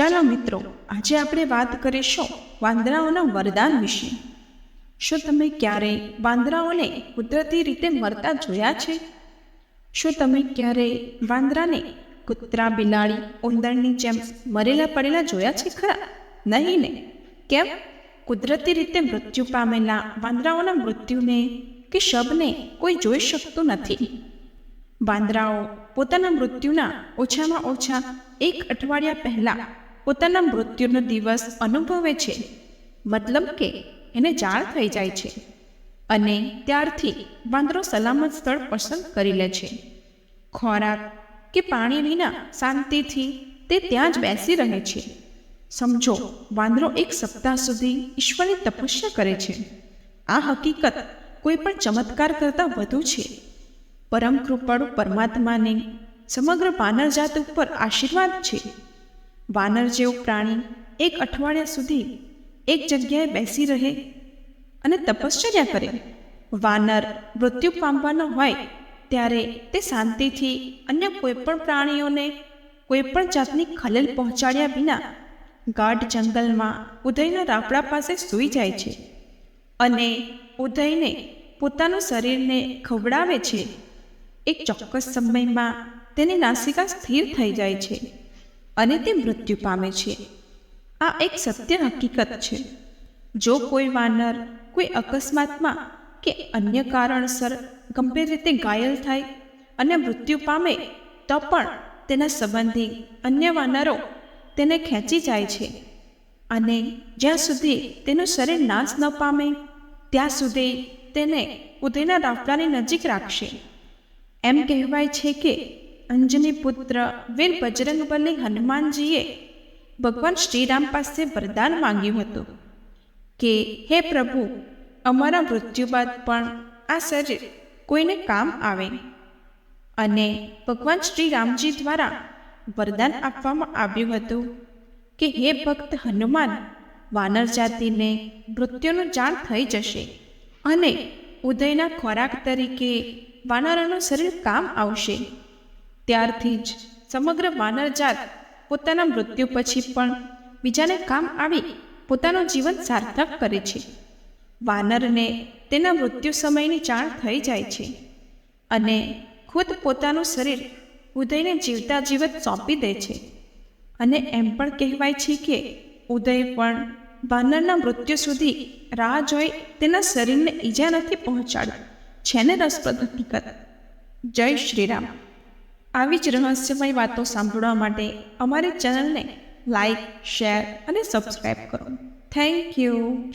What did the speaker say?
ચાલો મિત્રો, આજે આપણે વાત કરીશું વાંદરાઓના વરદાન વિશે. શું તમે ક્યારેય વાંદરાઓને કુદરતી રીતે મરતા જોયા છે? શું તમે ક્યારેય વાંદરાને કૂતરા, બિલાડી, ઉંદરની જેમ મરેલા પડેલા જોયા છે ખરા? નહીં ને? કેમ? કુદરતી રીતે મૃત્યુ પામેલા વાંદરાઓના મૃત્યુને કે શબને કોઈ જોઈ શકતું નથી. વાંદરાઓ પોતાના મૃત્યુના ઓછામાં ઓછા એક અઠવાડિયા પહેલાં પોતાના મૃત્યુનો દિવસ અનુભવે છે. મતલબ કે એને જાણ થઈ જાય છે અને ત્યારથી વાંદરો સલામત સ્થળ પસંદ કરી લે છે. ખોરાક કે પાણી વિના શાંતિથી તે ત્યાં જ બેસી રહે છે. સમજો, વાંદરો એક સપ્તાહ સુધી ઈશ્વરની તપસ્યા કરે છે. આ હકીકત કોઈ પણ ચમત્કાર કરતાં વધુ છે. પરમ કૃપાળુ પરમાત્માને સમગ્ર પાનરજાત ઉપર આશીર્વાદ છે. વાનર જેવું પ્રાણી એક અઠવાડિયા સુધી એક જગ્યાએ બેસી રહે અને તપશ્ચર્યા કરે. વાનર મૃત્યુ પામવાનો હોય ત્યારે તે શાંતિથી અન્ય કોઈપણ પ્રાણીઓને કોઈપણ જાતની ખલેલ પહોંચાડ્યા વિના ગાઢ જંગલમાં ઉદયના રાપડા પાસે સૂઈ જાય છે અને ઉદયને પોતાનું શરીરને ખવડાવે છે. એક ચોક્કસ સમયમાં તેની નાસિકા સ્થિર થઈ જાય છે. અને તે મૃત્યુ પામે છે. આ એક સત્ય હકીકત છે. જો કોઈ વાનર કોઈ અકસ્માતમાં કે અન્ય કારણસર ગંભીર રીતે ઘાયલ થાય અને મૃત્યુ પામે, તો પણ તેના સંબંધી અન્ય વાનરો તેને ખેંચી જાય છે. અને જ્યાં સુધી તેનું શરીર નાશ ન પામે, ત્યાં સુધી તેને ઉદયના રાફડાની નજીક રાખશે. એમ કહેવાય છે કે અંજની પુત્ર વીર બજરંગબલી હનુમાનજીએ ભગવાન શ્રીરામ પાસે વરદાન માંગ્યું હતું કે, હે પ્રભુ, અમારા મૃત્યુ બાદ પણ આ શરીર કોઈને કામ આવે. અને ભગવાન શ્રી રામજી દ્વારા વરદાન આપવામાં આવ્યું હતું કે, હે ભક્ત હનુમાન, વાનર જાતિને મૃત્યુનું જાણ થઈ જશે અને ઉદયના ખોરાક તરીકે વાનરોનું શરીર કામ આવશે. ત્યારથી જ સમગ્ર વાનર જાત પોતાના મૃત્યુ પછી પણ બીજાને કામ આવી પોતાનું જીવન સાર્થક કરે છે. વાનરને તેના મૃત્યુ સમયની જાણ થઈ જાય છે અને ખુદ પોતાનું શરીર ઉદયને જીવતા જીવત સોંપી દે છે. અને એમ પણ કહેવાય છે કે ઉદય પણ વાનરના મૃત્યુ સુધી રાહ જોઈ તેના શરીરને ઈજા નથી પહોંચાડતી. છે ને રસપ્રદ હકીકત. જય શ્રીરામ. આવી જ રહસ્યમય વાતો સાંભળવા માટે અમારી ચેનલને લાઈક, શેર અને સબસ્ક્રાઈબ કરો. Thank you.